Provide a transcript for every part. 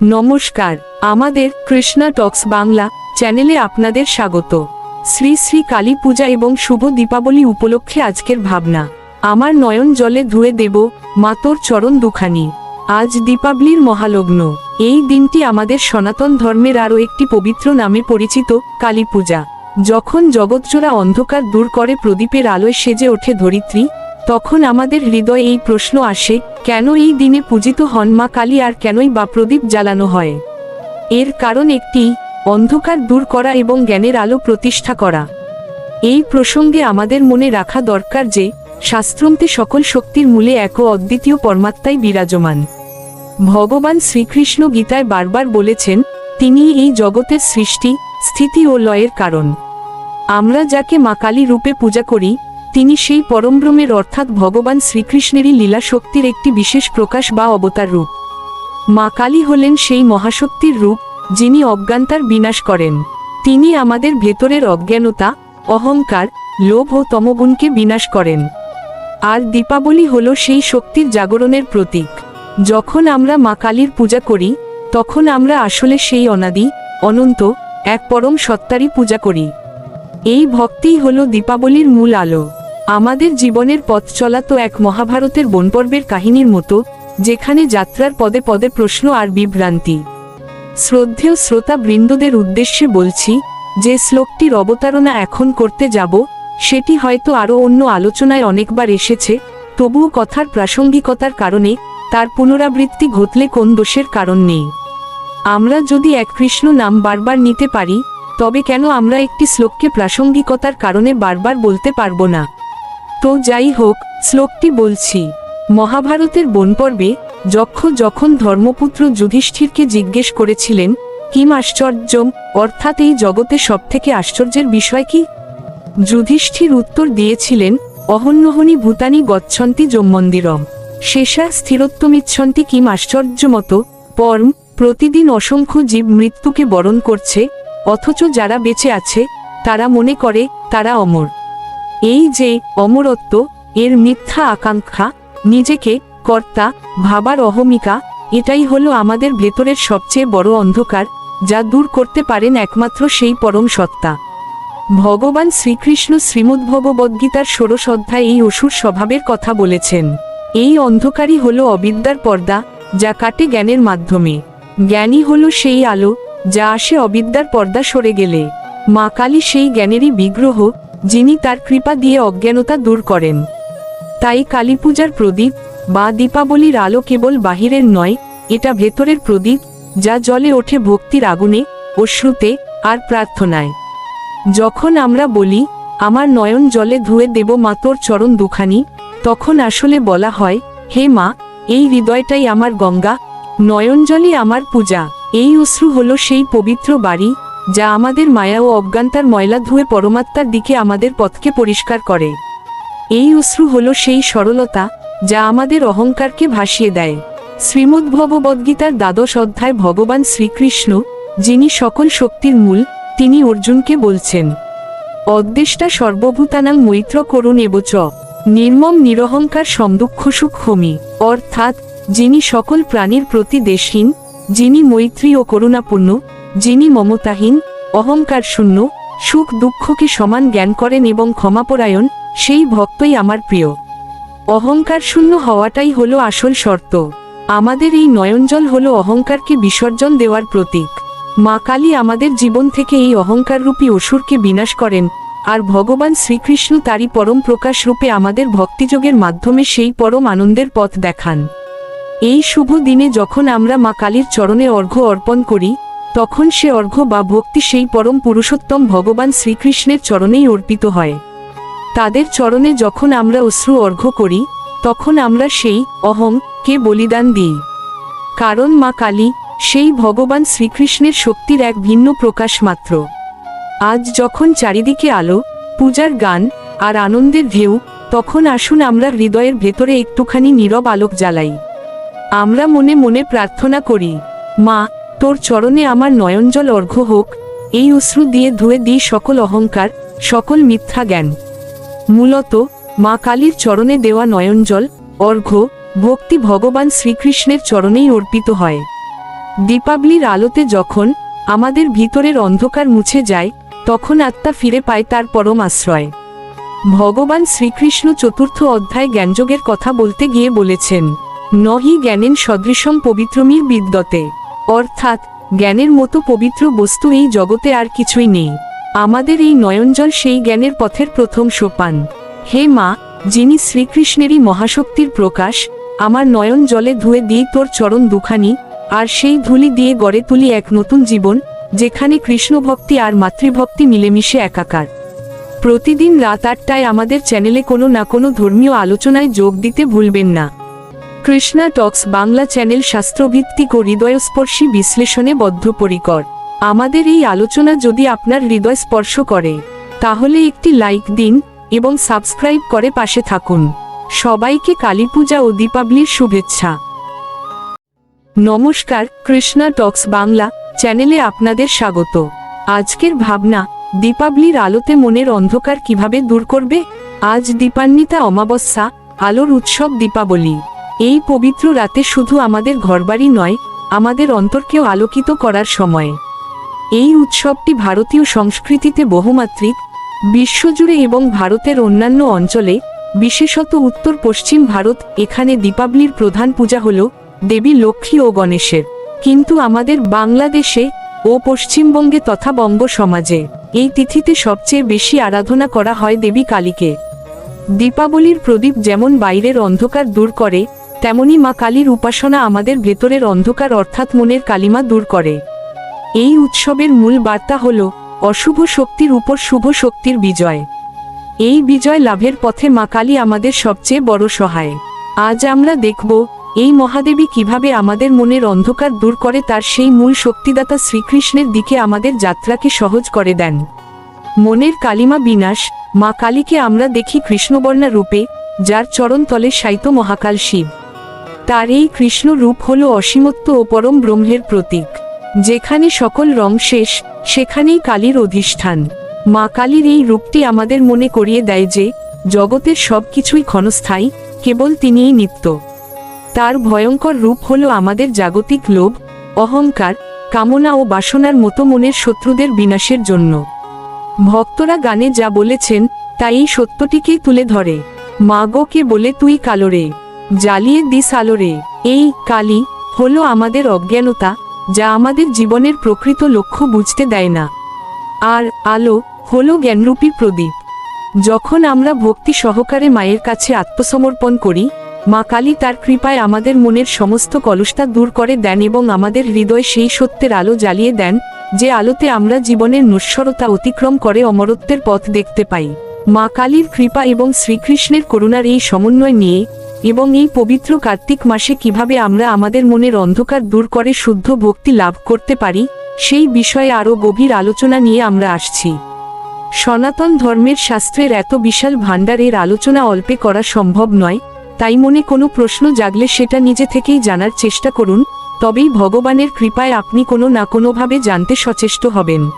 নমস্কার, আমাদের কৃষ্ণা টক্স বাংলা চ্যানেলে আপনাদের স্বাগত। শ্রী শ্রী কালী পূজা এবং শুভ দীপাবলি উপলক্ষে আজকের ভাবনা, আমার নয়ন জলে ধুয়ে দেব মাতোর চরণ দুখানি। আজ দীপাবলির মহালগ্ন, এই দিনটি আমাদের সনাতন ধর্মের আরও একটি পবিত্র নামে পরিচিত কালী পূজা। যখন জগৎজোড়া অন্ধকার দূর করে প্রদীপের আলোয় সেজে ওঠে ধরিত্রী তখন আমাদের হৃদয়ে এই প্রশ্ন আসে, কেন এই দিনে পূজিত হন মা কালী আর কেনই বা প্রদীপ জ্বালানো হয়? এর কারণ একটি, অন্ধকার দূর করা এবং জ্ঞানের আলো প্রতিষ্ঠা করা। এই প্রসঙ্গে আমাদের মনে রাখা দরকার যে শাস্ত্রন্তে সকল শক্তির মূলে এক অদ্বিতীয় পরমাত্মাই বিরাজমান। ভগবান শ্রীকৃষ্ণ গীতায় বারবার বলেছেন, তিনি এই জগতের সৃষ্টি, স্থিতি ও লয়ের কারণ। আমরা যাকে মা কালী রূপে পূজা করি তিনি সেই পরমব্রহ্মের অর্থাৎ ভগবান শ্রীকৃষ্ণেরই লীলা শক্তির একটি বিশেষ প্রকাশ বা অবতার রূপ। মা কালী হলেন সেই মহাশক্তির রূপ, যিনি অজ্ঞানতার বিনাশ করেন। তিনি আমাদের ভেতরের অজ্ঞানতা, অহংকার, লোভ ও তমগুণকে বিনাশ করেন। আর দীপাবলি হল সেই শক্তির জাগরণের প্রতীক। যখন আমরা মা কালীর পূজা করি, তখন আমরা আসলে সেই অনাদি, অনন্ত, এক পরম সত্তারই পূজা করি। এই ভক্তিই হল দীপাবলির মূল আলো। আমাদের জীবনের পথ চলা তো এক মহাভারতের বনপর্বের কাহিনীর মতো, যেখানে যাত্রার পদে পদে প্রশ্ন আর বিভ্রান্তি। শ্রদ্ধেয় শ্রোতা বৃন্দদের উদ্দেশ্যে বলছি, যে শ্লোকটির অবতারণা এখন করতে যাব, সেটি হয়তো আরও অন্য আলোচনায় অনেকবার এসেছে, তবুও কথার প্রাসঙ্গিকতার কারণে, তার পুনরাবৃত্তি ঘটলে কোন দোষের কারণ নেই। আমরা যদি এক কৃষ্ণ নাম বারবার নিতে পারি, তবে কেন আমরা একটি শ্লোককে প্রাসঙ্গিকতার কারণে বারবার বলতে পারব না? তো যাই হোক, শ্লোকটি বলছি, মহাভারতের বনপর্বে যক্ষ যখন ধর্মপুত্র যুধিষ্ঠিরকে জিজ্ঞেস করেছিলেন, কিম আশ্চর্যম? অর্থাৎ এই জগতে সবথেকে আশ্চর্যের বিষয় কি? যুধিষ্ঠির উত্তর দিয়েছিলেন, অহন্যহনি ভূতানি গচ্ছন্তি যমন্দিরম শেষা স্থিরত্বমিচ্ছন্তি কিম আশ্চর্যমত, পরম, প্রতিদিন অসংখ্য জীব মৃত্যুকে বরণ করছে, অথচ যারা বেঁচে আছে, তারা মনে করে, তারা অমর। এই যে অমরত্ব, এর মিথ্যা আকাঙ্ক্ষা, নিজেকে কর্তা, ভাবার অহমিকা, এটাই হলো আমাদের ভেতরের সবচেয়ে বড় অন্ধকার, যা দূর করতে পারেন একমাত্র সেই পরম সত্তা। ভগবান শ্রীকৃষ্ণ শ্রীমদ্ভগবদ্গীতার ষোড়শ অধ্যায় এই অসুর স্বভাবের কথা বলেছেন। এই অন্ধকারই হলো অবিদ্যার পর্দা, যা কাটে জ্ঞানের মাধ্যমে। জ্ঞানই হলো সেই আলো, যা আসে অবিদ্যার পর্দা সরে গেলে। মা কালী সেই জ্ঞানেরই বিগ্রহ যিনি তার কৃপা দিয়ে অজ্ঞানতা দূর করেন। তাই কালীপূজার প্রদীপ বা দীপাবলির আলো কেবল বাহিরের নয়, এটা ভেতরের প্রদীপ, যা জলে ওঠে ভক্তির আগুনে অশ্রুতে আর প্রার্থনায়। যখন আমরা বলি, আমার নয়ন জলে ধুয়ে দেব মা তোর চরণ দুখানি তখন আসলে বলা হয়, হে মা, এই হৃদয়টাই আমার গঙ্গা নয়নজলই আমার পূজা, এই অশ্রু হলো সেই পবিত্র বাড়ি যা আমাদের মায়া ও অজ্ঞানতার ময়লা ধুয়ে পরমাত্মার দিকে আমাদের পথকে পরিষ্কার করে। এই অশ্রু হল সেই সরলতা যা আমাদের অহংকারকে ভাসিয়ে দেয়। শ্রীমদ্ভগবদ্গীতার দ্বাদশ অধ্যায় ভগবান শ্রীকৃষ্ণ, যিনি সকল শক্তির মূল, তিনি অর্জুনকে বলছেন, অদ্দেষ্টা সর্বভূতানাং মৈত্র করুণ এবচ নির্মম নিরহংকার সমদুঃখ সুখ হমি। অর্থাৎ, যিনি সকল প্রাণীর প্রতি দেশহীন, যিনি মৈত্রী ও করুণাপূর্ণ যিনি মমতাহীন, অহংকার শূন্য, সুখ দুঃখকে সমান জ্ঞান করেন এবং ক্ষমাপরায়ণ, সেই ভক্তই আমার প্রিয়। অহংকার শূন্য হওয়াটাই হলো আসল শর্ত। আমাদের এই নয়নজল হলো অহংকারকে বিসর্জন দেওয়ার প্রতীক। মা কালী আমাদের জীবন থেকে এই অহংকাররূপী অসুরকে বিনাশ করেন, আর ভগবান শ্রীকৃষ্ণ তারই পরম প্রকাশ রূপে আমাদের ভক্তিযোগের মাধ্যমে সেই পরম আনন্দের পথ দেখান। এই শুভ দিনে যখন আমরা মা কালীর চরণে অর্ঘ্য অর্পণ করি তখন সে অর্ঘ্য বা ভক্তি সেই পরম পুরুষোত্তম ভগবান শ্রীকৃষ্ণের চরণেই অর্পিত হয়। তাদের চরণে যখন আমরা অশ্রু অর্ঘ্য করি, তখন আমরা সেই অহং কে বলিদান দিই। কারণ মা কালী সেই ভগবান শ্রীকৃষ্ণের শক্তির এক ভিন্ন প্রকাশ মাত্র। আজ যখন চারিদিকে আলো, পূজার গান আর আনন্দের ঢেউ, তখন আসুন আমরা হৃদয়ের ভেতরে একটুখানি নীরব আলোক জ্বালাই। আমরা মনে মনে প্রার্থনা করি, মা তোর চরণে আমার নয়নজল অর্ঘ্য হোক, এই অশ্রু দিয়ে ধুয়ে দিই সকল অহংকার, সকল মিথ্যা জ্ঞান। মূলত, মা কালীর চরণে দেওয়া নয়নজল, অর্ঘ্য, ভক্তি ভগবান শ্রীকৃষ্ণের চরণেই অর্পিত হয়। দীপাবলির আলোতে যখন আমাদের ভিতরের অন্ধকার মুছে যায়, তখন আত্মা ফিরে পায় তার পরম আশ্রয়। ভগবান শ্রীকৃষ্ণ চতুর্থ অধ্যায় জ্ঞানযোগের কথা বলতে গিয়ে বলেছেন, নহি জ্ঞানেন সদৃশম পবিত্রমীর বিদ্যতে। অর্থাৎ, জ্ঞানের মতো পবিত্র বস্তু এই জগতে আর কিছুই নেই। আমাদের এই নয়নজল সেই জ্ঞানের পথের প্রথম সোপান। হে মা, যিনি শ্রীকৃষ্ণেরই মহাশক্তির প্রকাশ, আমার নয়ন জলে ধুয়ে দিই তোর চরণ দুখানি, আর সেই ধুলি দিয়ে গড়ে তুলি এক নতুন জীবন, যেখানে কৃষ্ণভক্তি আর মাতৃভক্তি মিলেমিশে একাকার। প্রতিদিন রাত আটটায় আমাদের চ্যানেলে কোনো না কোনো ধর্মীয় আলোচনায় যোগ দিতে ভুলবেন না। কৃষ্ণা টক্স বাংলা চ্যানেল শাস্ত্রভিত্তিক ও হৃদয়স্পর্শী বিশ্লেষণে বদ্ধপরিকর। আমাদের এই আলোচনা যদি আপনার হৃদয় স্পর্শ করে, তাহলে একটি লাইক দিন এবং সাবস্ক্রাইব করে পাশে থাকুন। সবাইকে কালীপূজা ও দীপাবলির শুভেচ্ছা। নমস্কার, কৃষ্ণা টক্স বাংলা চ্যানেলে আপনাদের স্বাগত। আজকের ভাবনা, দীপাবলির আলোতে মনের অন্ধকার কীভাবে দূর করবে? আজ দীপান্বিতা অমাবস্যা, আলোর উৎসব দীপাবলি। এই পবিত্র রাতে শুধু আমাদের ঘরবাড়ি নয়, আমাদের অন্তরকেও আলোকিত করার সময়। এই উৎসবটি ভারতীয় সংস্কৃতিতে বহুমাত্রিক, বিশ্বজুড়ে এবং ভারতের অন্যান্য অঞ্চলে, বিশেষত উত্তর পশ্চিম ভারত, এখানে দীপাবলির প্রধান পূজা হল দেবী লক্ষ্মী ও গণেশের। কিন্তু আমাদের বাংলাদেশে ও পশ্চিমবঙ্গে তথা বঙ্গ সমাজে এই তিথিতে সবচেয়ে বেশি আরাধনা করা হয় দেবী কালীকে। দীপাবলির প্রদীপ যেমন বাইরের অন্ধকার দূর করে তেমনি মা কালীর উপাসনা আমাদের ভেতরের অন্ধকার অর্থাৎ মনের কালিমা দূর করে। এই উৎসবের মূল বার্তা হল, অশুভ শক্তির উপর শুভ শক্তির বিজয়। এই বিজয় লাভের পথে মা কালী আমাদের সবচেয়ে বড় সহায়। আজ আমরা দেখব, এই মহাদেবী কীভাবে আমাদের মনের অন্ধকার দূর করে তার সেই মূল শক্তিদাতা শ্রীকৃষ্ণের দিকে আমাদের যাত্রাকে সহজ করে দেন। মনের কালিমা বিনাশ, মা কালীকে আমরা দেখি কৃষ্ণবর্ণা রূপে, যার চরণতলে সাইত মহাকাল শিব। তার এই কৃষ্ণ রূপ হল অসীমত্ব ও পরম ব্রহ্মের প্রতীক। যেখানে সকল রং শেষ, সেখানেই কালীর অধিষ্ঠান। মা কালীর এই রূপটি আমাদের মনে করিয়ে দেয় যে, জগতের সব কিছুই ক্ষণস্থায়ী, কেবল তিনিই নিত্য। তার ভয়ঙ্কর রূপ হল আমাদের জাগতিক লোভ, অহংকার, কামনা ও বাসনার মতো মনের শত্রুদের বিনাশের জন্য। ভক্তরা গানে যা বলেছেন তাই এই সত্যটিকেই তুলে ধরে। মা গো কে বলে তুই কালোরে জ্বালিয়ে দিস আলোরে এই, কালী, হলো আমাদের অজ্ঞানতা, যা আমাদের জীবনের প্রকৃত লক্ষ্য বুঝতে দেয় না। আর, আলো, হলো জ্ঞানরূপী প্রদীপ। যখন আমরা ভক্তি সহকারে মায়ের কাছে আত্মসমর্পণ করি, মা কালী তার কৃপায় আমাদের মনের সমস্ত কলুষতা দূর করে দেন এবং আমাদের হৃদয় সেই সত্যের আলো জ্বালিয়ে দেন, যে আলোতে আমরা জীবনের নশ্বরতা অতিক্রম করে অমরত্বের পথ দেখতে পাই। মা কালীর কৃপা এবং শ্রীকৃষ্ণের করুণার এই সমন্বয় নিয়ে এবং এই পবিত্র কার্তিক মাসে কীভাবে আমরা আমাদের মনের অন্ধকার দূর করে শুদ্ধ ভক্তি লাভ করতে পারি, সেই বিষয়ে আরও গভীর আলোচনা নিয়ে আমরা আসছি। সনাতন ধর্মের শাস্ত্রের এত বিশাল ভাণ্ডারের আলোচনা অল্পে করা সম্ভব নয়, তাই মনে কোনো প্রশ্ন জাগলে সেটা নিজে থেকেই জানার চেষ্টা করুন, তবেই ভগবানের কৃপায় আপনি কোনো না কোনোভাবে জানতে সচেষ্ট হবেন।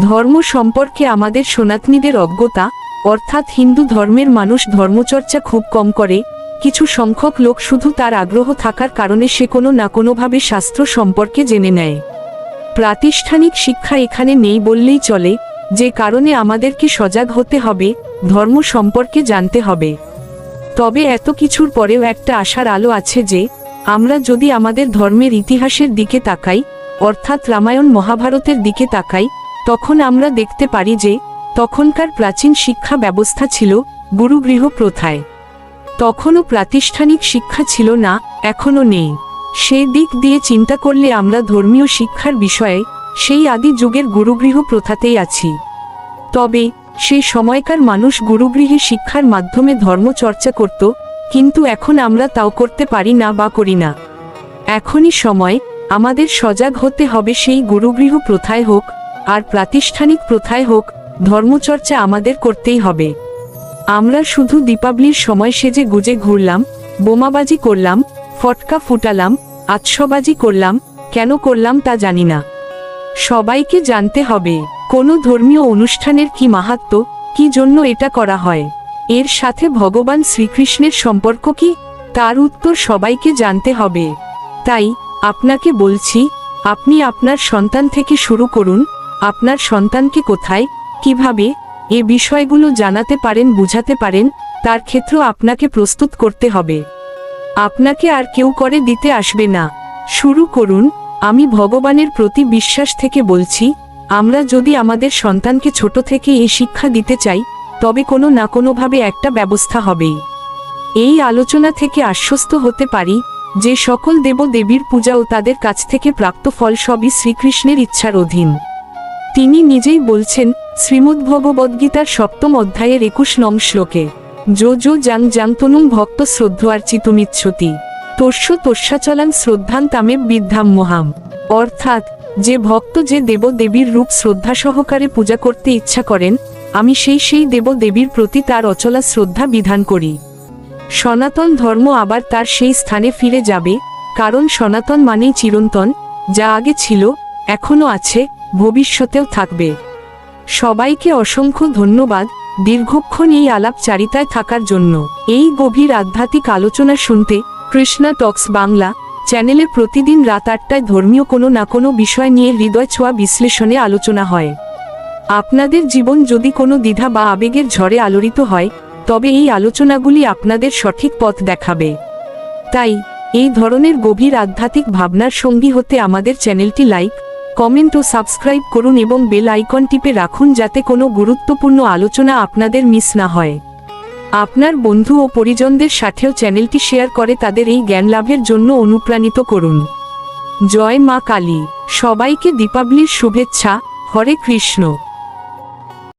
ধর্ম সম্পর্কে আমাদের সনাতনীদের অজ্ঞতা, অর্থাৎ হিন্দু ধর্মের মানুষ ধর্মচর্চা খুব কম করে কিছু সংখ্যক লোক শুধু তার আগ্রহ থাকার কারণে সে কোনো না কোনোভাবে শাস্ত্র সম্পর্কে জেনে নেয়। প্রাতিষ্ঠানিক শিক্ষা এখানে নেই বললেই চলে, যে কারণে আমাদেরকে সজাগ হতে হবে, ধর্ম সম্পর্কে জানতে হবে। তবে এত কিছুর পরেও একটা আশার আলো আছে যে, আমরা যদি আমাদের ধর্মের ইতিহাসের দিকে তাকাই, অর্থাৎ রামায়ণ মহাভারতের দিকে তাকাই, তখন আমরা দেখতে পারি যে, তখনকার প্রাচীন শিক্ষা ব্যবস্থা ছিল গুরুগৃহ প্রথায়। তখনও প্রাতিষ্ঠানিক শিক্ষা ছিল না, এখনও নেই। সে দিক দিয়ে চিন্তা করলে আমরা ধর্মীয় শিক্ষার বিষয়ে সেই আদি যুগের গুরুগৃহ প্রথাতেই আছি। তবে সেই সময়কার মানুষ গুরুগৃহে শিক্ষার মাধ্যমে ধর্ম চর্চা করত, কিন্তু এখন আমরা তাও করতে পারি না বা করি না। এখনই সময়, আমাদের সজাগ হতে হবে সেই গুরুগৃহ প্রথায় হোক, আর প্রাতিষ্ঠানিক প্রথায় হোক, ধর্মচর্চা আমাদের করতেই হবে। আমরা শুধু দীপাবলির সময় সেজে গুজে ঘুরলাম, বোমাবাজি করলাম, ফটকা ফুটালাম, আতশবাজি করলাম, কেন করলাম তা জানি না। সবাইকে জানতে হবে, কোনো ধর্মীয় অনুষ্ঠানের কি মাহাত্ম, কি জন্য এটা করা হয়? এর সাথে ভগবান শ্রীকৃষ্ণের সম্পর্ক কি? তার উত্তর সবাইকে জানতে হবে। তাই, আপনাকে বলছি, আপনি আপনার সন্তান থেকে শুরু করুন, আপনার সন্তানকে কোথায়, কীভাবে এ বিষয়গুলো জানাতে পারেন, বুঝাতে পারেন, তার ক্ষেত্র আপনাকে প্রস্তুত করতে হবে। আপনাকে আর কেউ করে দিতে আসবে না। শুরু করুন, আমি ভগবানের প্রতি বিশ্বাস থেকে বলছি, আমরা যদি আমাদের সন্তানকে ছোট থেকে এই শিক্ষা দিতে চাই, তবে কোনো না কোনোভাবে একটা ব্যবস্থা হবেই। এই আলোচনা থেকে আশ্বস্ত হতে পারি যে সকল দেব দেবীর পূজা ও তাদের কাছ থেকে প্রাপ্ত ফল সবই শ্রীকৃষ্ণের ইচ্ছার অধীন। তিনি নিজেই বলছেন, শ্রীমদ্ ভগবদ্গীতার সপ্তম অধ্যায়ের একুশ নং শ্লোকে, যো যো জাং জাংতনুং ভক্ত শ্রদ্ধোয়ার্চিতুমিচ্ছতি, তস্য তস্যাচলাং শ্রদ্ধান তামে বিদ্ধাম মহাম। অর্থাৎ, যে ভক্ত যে দেব দেবীর রূপ শ্রদ্ধা সহকারে পূজা করতে ইচ্ছা করেন, আমি সেই সেই দেব দেবীর প্রতি তার অচলা শ্রদ্ধা বিধান করি। সনাতন ধর্ম আবার তার সেই স্থানে ফিরে যাবে, কারণ সনাতন মানেই চিরন্তন, যা আগে ছিল এখনও আছে ভবিষ্যতেও থাকবে। সবাইকে অসংখ্য ধন্যবাদ দীর্ঘক্ষণ এই আলাপচারিতায় থাকার জন্য। এই গভীর আধ্যাত্মিক আলোচনা শুনতে কৃষ্ণা টক্স বাংলা চ্যানেলে প্রতিদিন রাত আটটায় ধর্মীয় কোনো না কোনো বিষয় নিয়ে হৃদয় ছোঁয়া বিশ্লেষণে আলোচনা হয়। আপনাদের জীবন যদি কোনো দ্বিধা বা আবেগের ঝড়ে আলোড়িত হয়, তবে এই আলোচনাগুলি আপনাদের সঠিক পথ দেখাবে। তাই, এই ধরনের গভীর আধ্যাত্মিক ভাবনার সঙ্গী হতে আমাদের চ্যানেলটি লাইক কমেন্ট ও সাবস্ক্রাইব করুন এবং বেল আইকন টিপে রাখুন যাতে কোনো গুরুত্বপূর্ণ আলোচনা আপনাদের মিস না হয়। আপনার বন্ধু ও পরিজনদের সাথেও চ্যানেলটি শেয়ার করে তাদের এই জ্ঞান লাভের জন্য অনুপ্রাণিত করুন। জয় মা কালী। সবাইকে দীপাবলির শুভেচ্ছা। হরে কৃষ্ণ।